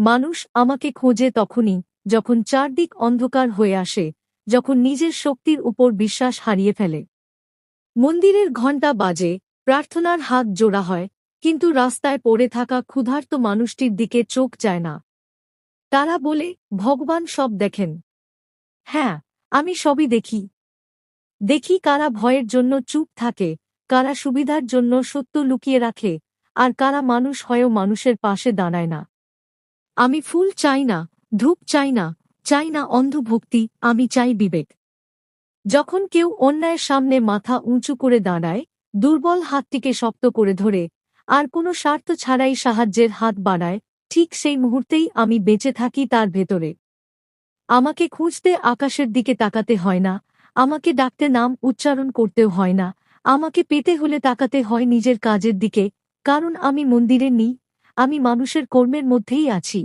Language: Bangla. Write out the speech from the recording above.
মানুষ আমাকে খোঁজে তখনই, যখন চারদিক অন্ধকার হয়ে আসে, যখন নিজের শক্তির উপর বিশ্বাস হারিয়ে ফেলে। মন্দিরের ঘণ্টা বাজে, প্রার্থনার হাত জোড়া হয়, কিন্তু রাস্তায় পড়ে থাকা ক্ষুধার্ত মানুষটির দিকে চোখ যায় না। তারা বলে, ভগবান সব দেখেন। হ্যাঁ আমি সবই দেখি। দেখি কারা ভয়ের জন্য চুপ থাকে, কারা সুবিধার জন্য সত্য লুকিয়ে রাখে, আর কারা মানুষ হয়েও মানুষের পাশে দাঁড়ায় না। আমি ফুল চাই না, ধূপ চাই না চাই না অন্ধভক্তি, আমি চাই বিবেক। যখন কেউ অন্যায়ের সামনে মাথা উঁচু করে দাঁড়ায়, দুর্বল হাতটিকে শক্ত করে ধরে, আর কোনো স্বার্থ ছাড়াই সাহায্যের হাত বাড়ায়, ঠিক সেই মুহূর্তেই আমি বেঁচে থাকি তার ভেতরে। আমাকে খুঁজতে আকাশের দিকে তাকাতে হয় না, আমাকে ডাকতে নাম উচ্চারণ করতেও হয় না, আমাকে পেতে হলে তাকাতে হয় নিজের কাজের দিকে, কারণ আমি মন্দিরে নি আমি মানুষের কর্মের মধ্যেই আছি।